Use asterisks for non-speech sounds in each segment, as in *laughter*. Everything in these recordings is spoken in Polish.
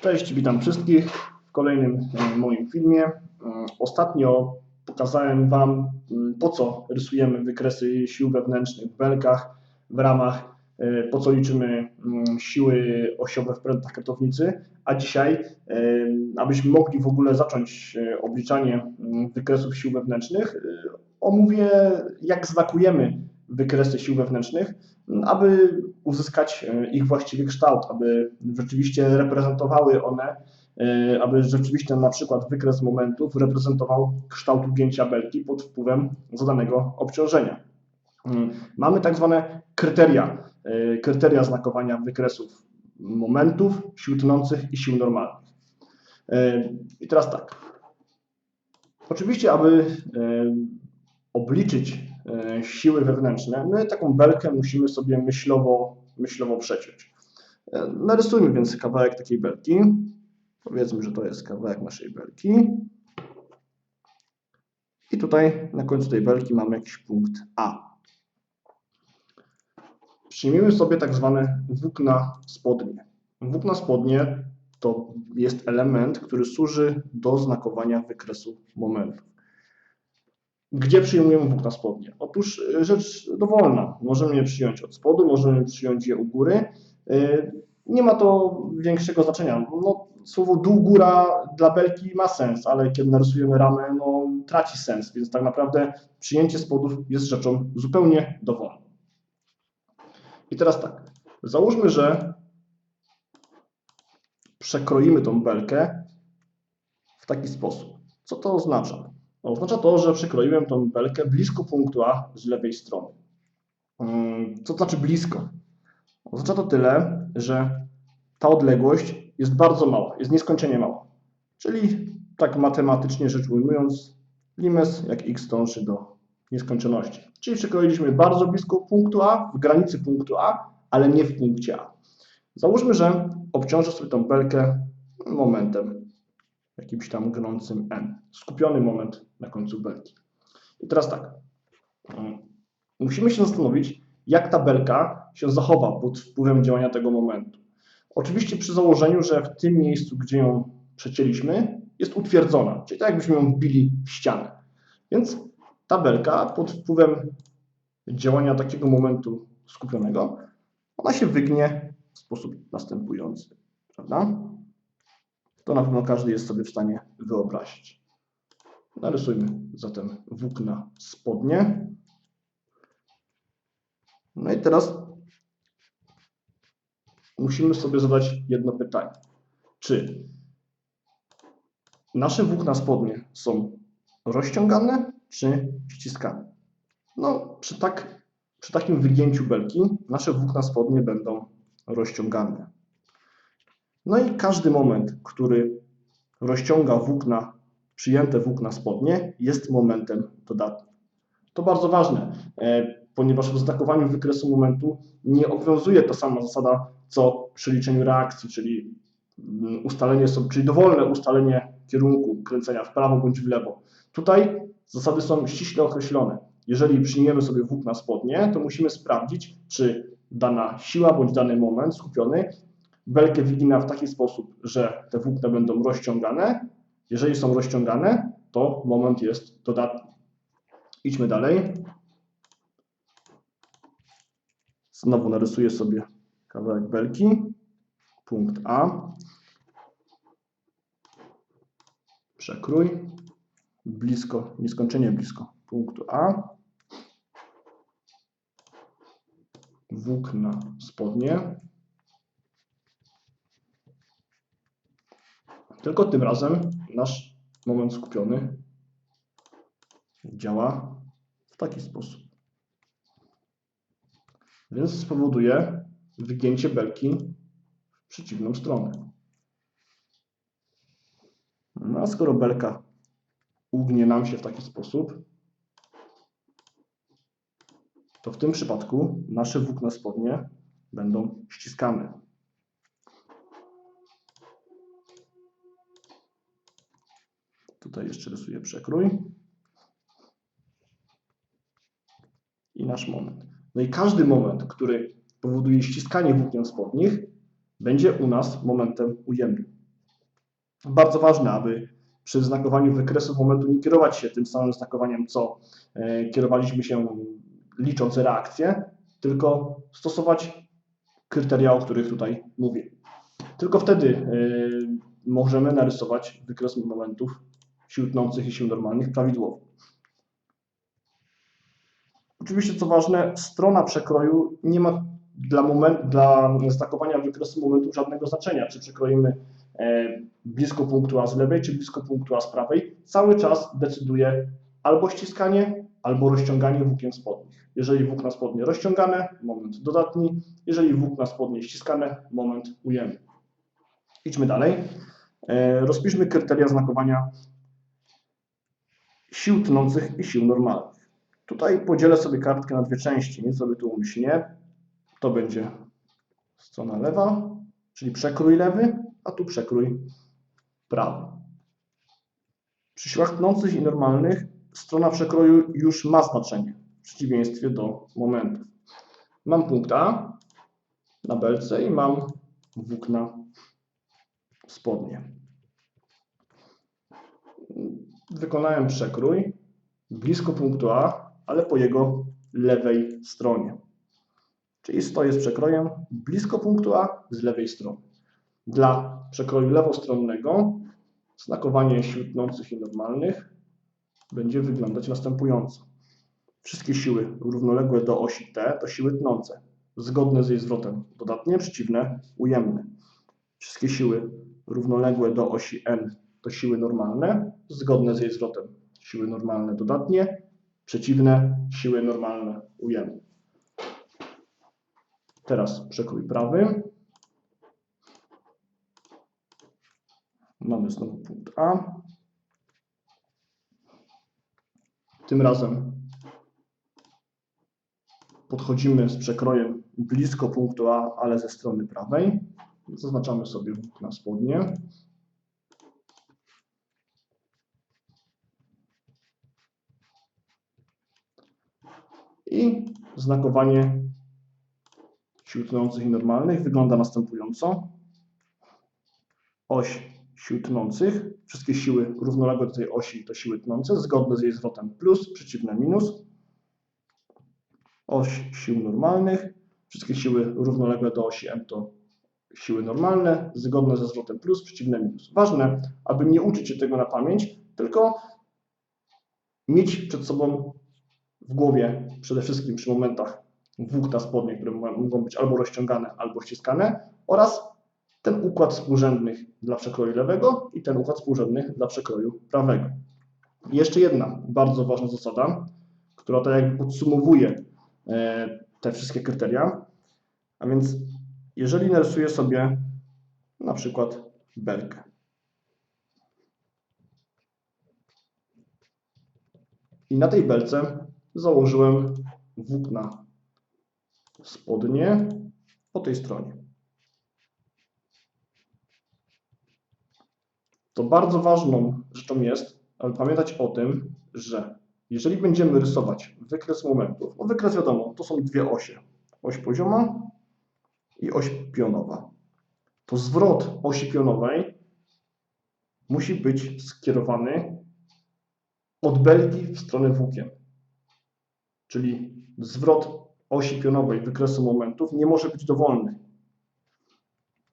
Cześć, witam wszystkich w kolejnym e, moim filmie. E, Ostatnio pokazałem Wam, po co rysujemy wykresy sił wewnętrznych w belkach w ramach, e, po co liczymy siły osiowe w prętach katownicy, a dzisiaj, abyśmy mogli w ogóle zacząć obliczanie wykresów sił wewnętrznych, omówię, jak znakujemy wykresy sił wewnętrznych, aby uzyskać e, ich właściwy kształt, aby rzeczywiście reprezentowały one, e, aby rzeczywiście na przykład wykres momentów reprezentował kształt ugięcia belki pod wpływem zadanego obciążenia. Mm, Mamy tak zwane kryteria, e, kryteria znakowania wykresów momentów, sił tnących i sił normalnych. I teraz tak. Oczywiście, aby obliczyć siły wewnętrzne, my taką belkę musimy sobie myślowo, myślowo przeciąć. E, Narysujmy więc kawałek takiej belki. Powiedzmy, że to jest kawałek naszej belki. I tutaj na końcu tej belki mamy jakiś punkt A. Przyjmijmy sobie tak zwane włókna spodnie. Włókna spodnie to jest element, który służy do znakowania wykresu momentów. Gdzie przyjmujemy włókna spodnie? Otóż y, rzecz dowolna. Możemy je przyjąć od spodu, możemy przyjąć je u góry. Y, Nie ma to większego znaczenia. No, słowo dół góra dla belki ma sens, ale kiedy narysujemy ramę, no, traci sens, więc tak naprawdę przyjęcie spodów jest rzeczą zupełnie dowolną. I teraz tak, załóżmy, że przekroimy tą belkę w taki sposób. Co to oznacza? Oznacza to, że przekroiłem tą belkę blisko punktu A z lewej strony. Mm, Co to znaczy blisko? Oznacza to tyle, że ta odległość jest bardzo mała, jest nieskończenie mała. Czyli tak matematycznie rzecz ujmując, limes jak x dąży do nieskończoności. Czyli przekroiliśmy bardzo blisko punktu A, w granicy punktu A, ale nie w punkcie A. Załóżmy, że obciążę sobie tą belkę momentem jakimś tam gnącym n. Skupiony moment na końcu belki. I teraz tak. mm, Musimy się zastanowić, jak ta belka się zachowa pod wpływem działania tego momentu. Oczywiście przy założeniu, że w tym miejscu, gdzie ją przecięliśmy, jest utwierdzona, czyli tak jakbyśmy ją wbili w ścianę. Więc ta belka pod wpływem działania takiego momentu skupionego, ona się wygnie w sposób następujący, prawda? To na pewno każdy jest sobie w stanie wyobrazić. Narysujmy zatem włókna spodnie. No i teraz musimy sobie zadać jedno pytanie. Czy nasze włókna spodnie są rozciągane czy ściskane? No, przy, tak, przy takim wygięciu belki nasze włókna spodnie będą rozciągane. No i każdy moment, który rozciąga włókna, przyjęte włókna spodnie, jest momentem dodatnim. To bardzo ważne, e, ponieważ w znakowaniu wykresu momentu nie obowiązuje ta sama zasada, co przy liczeniu reakcji, czyli mm, ustalenie czyli dowolne ustalenie kierunku kręcenia w prawo bądź w lewo. Tutaj zasady są ściśle określone. Jeżeli przyjmiemy sobie włókna spodnie, to musimy sprawdzić, czy dana siła bądź dany moment skupiony belkę wygina w taki sposób, że te włókna będą rozciągane. Jeżeli są rozciągane, to moment jest dodatni. Idźmy dalej. Znowu narysuję sobie kawałek belki. Punkt A. Przekrój. Blisko, nieskończenie blisko punktu A. Włókna spodnie. Tylko tym razem nasz moment skupiony działa w taki sposób. Więc spowoduje wygięcie belki w przeciwną stronę. No a skoro belka ugnie nam się w taki sposób, to w tym przypadku nasze włókna spodnie będą ściskane. Tutaj jeszcze rysuję przekrój. I nasz moment. No i każdy moment, który powoduje ściskanie włókien spodnich, będzie u nas momentem ujemnym. Bardzo ważne, aby przy znakowaniu wykresu momentu nie kierować się tym samym znakowaniem, co e, kierowaliśmy się licząc reakcję, tylko stosować kryteria, o których tutaj mówię. Tylko wtedy e, możemy narysować wykres momentów sił tnących i sił normalnych prawidłowo. Oczywiście, co ważne, strona przekroju nie ma dla, moment, dla znakowania wykresu momentu żadnego znaczenia, czy przekroimy e, blisko punktu A z lewej, czy blisko punktu A z prawej. Cały czas decyduje albo ściskanie, albo rozciąganie włókien spodnich. Jeżeli włókna spodnie rozciągane, moment dodatni. Jeżeli włókna spodnie ściskane, moment ujemny. Idźmy dalej. E, Rozpiszmy kryteria znakowania sił tnących i sił normalnych. Tutaj podzielę sobie kartkę na dwie części, nieco by tu umyślnie. To będzie strona lewa, czyli przekrój lewy, a tu przekrój prawy. Przy siłach tnących i normalnych strona przekroju już ma znaczenie, w przeciwieństwie do momentów. Mam punkt A na belce i mam włókna spodnie. Wykonałem przekrój blisko punktu A, ale po jego lewej stronie. Czyli stoję z przekrojem blisko punktu A z lewej strony. Dla przekroju lewostronnego znakowanie sił tnących i normalnych będzie wyglądać następująco. Wszystkie siły równoległe do osi T to siły tnące, zgodne z jej zwrotem dodatnie, przeciwne, ujemne. Wszystkie siły równoległe do osi N to siły normalne, zgodne z jej zwrotem siły normalne dodatnie, przeciwne, siły normalne ujemne. Teraz przekrój prawy. Mamy znowu punkt A. Tym razem podchodzimy z przekrojem blisko punktu A, ale ze strony prawej. Zaznaczamy sobie włókna spodnie. I znakowanie sił tnących i normalnych wygląda następująco. Oś sił tnących, wszystkie siły równoległe do tej osi to siły tnące, zgodne z jej zwrotem plus, przeciwne minus. Oś sił normalnych, wszystkie siły równoległe do osi M to siły normalne, zgodne ze zwrotem plus, przeciwne minus. Ważne, aby nie uczyć się tego na pamięć, tylko mieć przed sobą w głowie przede wszystkim przy momentach włókna spodnie, które mogą być albo rozciągane, albo ściskane oraz ten układ współrzędnych dla przekroju lewego i ten układ współrzędnych dla przekroju prawego. I jeszcze jedna bardzo ważna zasada, która tak jakby podsumowuje e, te wszystkie kryteria, a więc jeżeli narysuję sobie na przykład belkę. I na tej belce założyłem włókna spodnie po tej stronie. To bardzo ważną rzeczą jest, aby pamiętać o tym, że jeżeli będziemy rysować wykres momentów, no wykres wiadomo, to są dwie osie. Oś pozioma i oś pionowa. To zwrot osi pionowej musi być skierowany od belki w stronę włókien. Czyli zwrot osi pionowej wykresu momentów nie może być dowolny.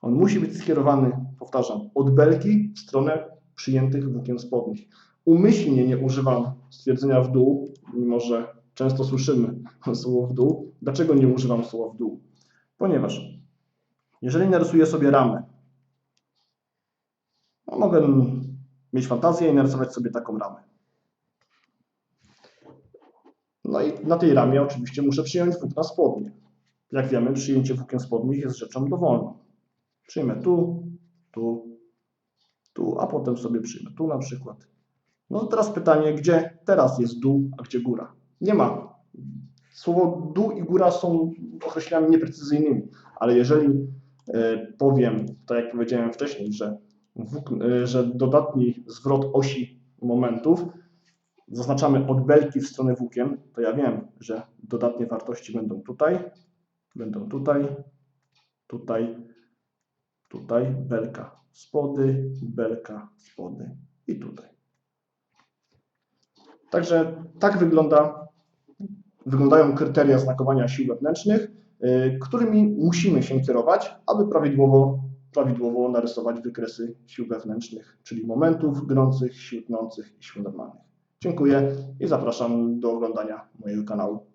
On musi być skierowany, powtarzam, od belki w stronę przyjętych włókien spodnich. Umyślnie nie używam stwierdzenia w dół, mimo że często słyszymy *laughs* słowo w dół. Dlaczego nie używam słowa w dół? Ponieważ jeżeli narysuję sobie ramę, no mogę mieć fantazję i narysować sobie taką ramę. No i na tej ramie oczywiście muszę przyjąć włókna spodnie. Jak wiemy, przyjęcie włókien spodnich jest rzeczą dowolną. Przyjmę tu, tu, tu, a potem sobie przyjmę tu na przykład. No to teraz pytanie, gdzie teraz jest dół, a gdzie góra? Nie ma. Słowo dół i góra są określeniami nieprecyzyjnymi, ale jeżeli e, powiem, tak jak powiedziałem wcześniej, że, e, że dodatni zwrot osi momentów zaznaczamy od belki w stronę włókien, to ja wiem, że dodatnie wartości będą tutaj, będą tutaj, tutaj, tutaj, belka spody, belka, spody i tutaj. Także tak wygląda, wyglądają kryteria znakowania sił wewnętrznych, y, którymi musimy się kierować, aby prawidłowo, prawidłowo narysować wykresy sił wewnętrznych, czyli momentów gnących, sił tnących i sił normalnych. Dziękuję i zapraszam do oglądania mojego kanału.